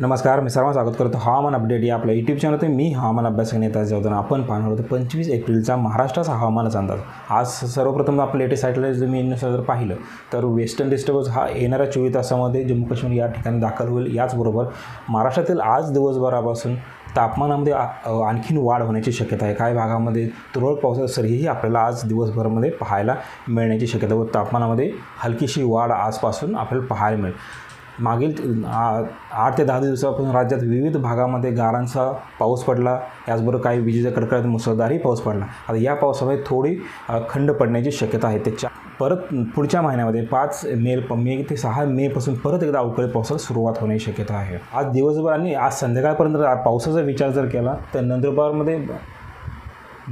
नमस्कार मी सर्वांना स्वागत करतो हवामान अपडेट या आपल्या यूट्यूब चॅनल मी हवामान अभ्यास नेता होतो आपण पाहणार होतो पंचवीस एप्रिलचा महाराष्ट्राचा हवामानाचा अंदाज. आज सर्वप्रथम आपण लेटेस्ट साईटला जर मी जर पाहिलं तर वेस्टर्न डिस्टर्बन्स हा येणाऱ्या चोवीस तासामध्ये जम्मू काश्मीर या ठिकाणी दाखल होईल. याचबरोबर महाराष्ट्रातील आज दिवसभरापासून तापमानामध्ये आणखीन वाढ होण्याची शक्यता आहे. काही भागामध्ये तुरळक पावसाचा सरीही आपल्याला आज दिवसभरामध्ये पाहायला मिळण्याची शक्यता व तापमानामध्ये हलकीशी वाढ आजपासून आपल्याला पाहायला मिळेल. मागील आ- आठ ते दहा दिवसापासून राज्यात विविध भागामध्ये गारांचा पाऊस पडला. याचबरोबर काही विजेच्या कडकडात मुसळधारही पाऊस पडला. आता या पावसामध्ये थोडी खंड पडण्याची शक्यता आहे. त्याच्या परत पुढच्या महिन्यामध्ये पाच मे मे ते सहा मेपासून परत एकदा अवकाळी पावसाला सुरुवात होण्याची शक्यता आहे. आज दिवसभर आणि आज संध्याकाळपर्यंत पावसाचा विचार जर केला तर नंदुरबारमध्ये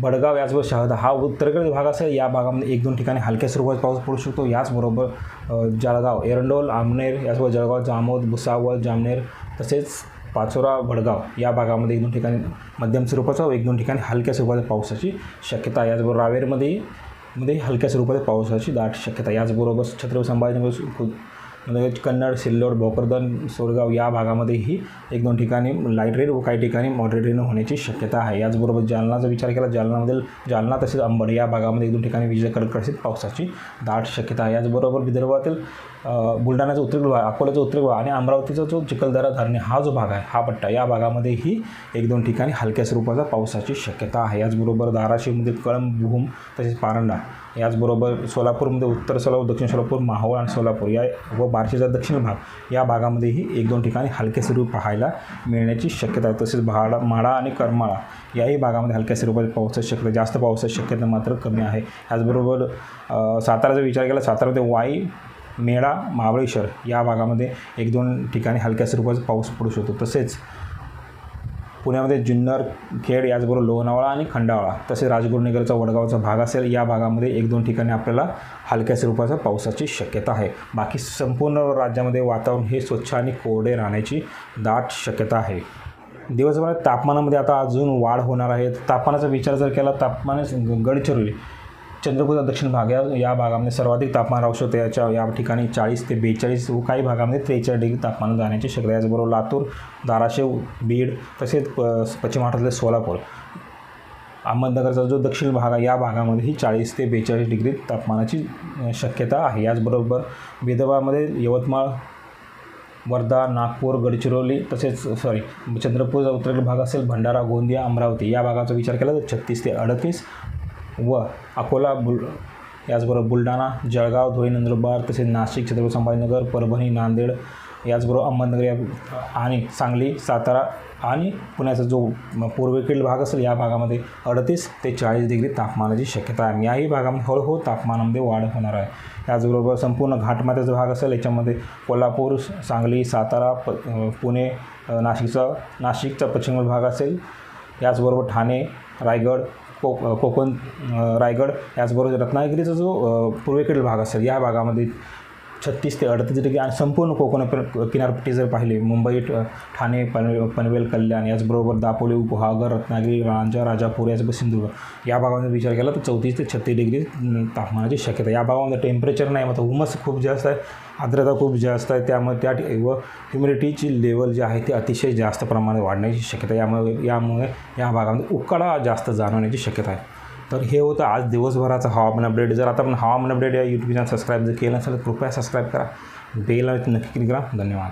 बडगाव याचबरोबर शहादा हा उत्तरेकडील भाग असेल या भागामध्ये एक दोन ठिकाणी हलक्या स्वरूपात पाऊस पडू शकतो. याचबरोबर जळगाव एरंडोल आमनेर याचबरोबर जळगाव जामोद भुसावळ जामनेर तसेच पाचोरा भडगाव या भागामध्ये एक दोन ठिकाणी मध्यम स्वरूपाचा व एक दोन ठिकाणी हलक्या स्वरूपाच्या पावसाची शक्यता. याचबरोबर रावेरमध्ये मध्ये हलक्या स्वरूपाच्या पावसाची दाट शक्यता. याचबरोबर छत्रपती संभाजीनगर म्हणजे कन्नड सिल्लोड भोकरदन सोरगाव या भागामध्येही एक दोन ठिकाणी लाइट रेन व काही ठिकाणी मॉडरेट रेन होण्याची शक्यता आहे. याचबरोबर जालनाचा विचार केला जालनामधील जालना तसेच अंबड या भागामध्ये एक दोन ठिकाणी विजेच्या कडकडीत पावसाची दाट शक्यता आहे. याचबरोबर विदर्भातील अ, बुलढाण्याचा उत्तर भाग अकोल्याचा उत्तर भाग आणि अमरावतीचा जो चिखलदरा धरणे हा जो भाग आहे हा पट्टा या भागामध्येही एक दोन ठिकाणी हलक्या स्वरूपाचा पावसाची शक्यता आहे. याचबरोबर धाराशिवमध्ये कळंब भूम तसेच पारंडा याचबरोबर सोलापूरमध्ये उत्तर सोलापूर दक्षिण सोलापूर माहोळ आणि सोलापूर या व बार्शीचा दक्षिण भाग या भागामध्येही एक दोन ठिकाणी हलक्या स्वरूप पाहायला मिळण्याची शक्यता आहे. तसेच भाडा माळा आणि करमाळा याही भागामध्ये हलक्या स्वरूपात पावसाची शक्यता जास्त पावसाची शक्यता मात्र कमी आहे. याचबरोबर साताराचा विचार केला सातारामध्ये वाई मेळा महाबळेश्वर या भागामध्ये एक दोन ठिकाणी हलक्या स्वरूपाचा पाऊस पडू शकतो. तसेच पुण्यामध्ये जुन्नर खेड याचबरोबर लोणावळा आणि खंडाळा तसेच राजगुरुनगरचा वडगावचा भाग असेल या भागामध्ये एक दोन ठिकाणी आपल्याला हलक्या स्वरूपाचा पावसाची शक्यता आहे. बाकी संपूर्ण राज्यामध्ये वातावरण हे स्वच्छ आणि कोरडे राहण्याची दाट शक्यता आहे. दिवसभरात तापमानामध्ये आता अजून वाढ होणार आहे. तापमानाचा विचार जर केला तापमान गडचिरोली चंद्रपूरचा दक्षिण भाग या या भागामध्ये सर्वाधिक तापमान राहू शकते याच्या या ठिकाणी चाळीस ते बेचाळीस व काही भागामध्ये त्रेचाळीस डिग्री तापमान जाण्याची शक्यता याचबरोबर लातूर धाराशिव बीड तसेच प पश्चिम महाराष्ट्रातले सोलापूर. अहमदनगरचा जो दक्षिण भाग आहे या भागामध्ये ही चाळीस ते बेचाळीस डिग्री तापमानाची शक्यता आहे. याचबरोबर विदर्भामध्ये यवतमाळ वर्धा नागपूर गडचिरोली तसेच सॉरी चंद्रपूरचा उत्तरेकडील भाग असेल भंडारा गोंदिया अमरावती. या भागाचा विचार केला तर छत्तीस ते अडतीस व अकोला बुल याचबरोबर बुलढाणा जळगाव धुळे नंदुरबार तसेच नाशिक छत्रपती संभाजीनगर परभणी नांदेड याचबरोबर अहमदनगर या आणि सांगली सातारा आणि पुण्याचा जो पूर्वेकडील भाग असेल या भागामध्ये अडतीस ते चाळीस डिग्री तापमानाची शक्यता आहे. याही भागामध्ये हळूहळू तापमानामध्ये वाढ होणार आहे. त्याचबरोबर संपूर्ण घाटमाथ्याचा भाग असेल याच्यामध्ये कोल्हापूर सांगली सातारा प पुणे नाशिकचा नाशिकचा पश्चिम भाग असेल याचबरोबर ठाणे रायगड को कोकण रायगड याचबरोबर रत्नागिरीचा जो पूर्वेकडील भाग असेल या भागामध्ये छत्तीस ते अडतीस डिग्री आणि संपूर्ण कोकण किनारपट्टी जर पाहिली मुंबई ठाणे पनवेल पनवेल कल्याण याचबरोबर दापोली उपहागर रत्नागिरी रांजा राजापूर याचं सिंधुदुर्ग या भागामध्ये विचार केला तर चौतीस ते छत्तीस डिग्री तापमानाची शक्यता आहे. या भागामध्ये टेम्परेचर नाही मग हुमस खूप जास्त आहे आर्द्रता खूप जास्त आहे त्यामुळे त्या व ह्युमिडिटीची लेवल जी आहे ती अतिशय जास्त प्रमाणात वाढण्याची शक्यता यामुळे यामुळे या भागामध्ये उकाडा जास्त जाणवण्याची शक्यता आहे तर हे होतं आज दिवसभराचं हवामान अपडेट. जर आता आपण हवामान अपडेट या यूट्यूब चॅनल सबस्क्राईब जर केलं असेल तर कृपया सबस्क्राईब करा. बेल नक्की क्लिक करा. धन्यवाद.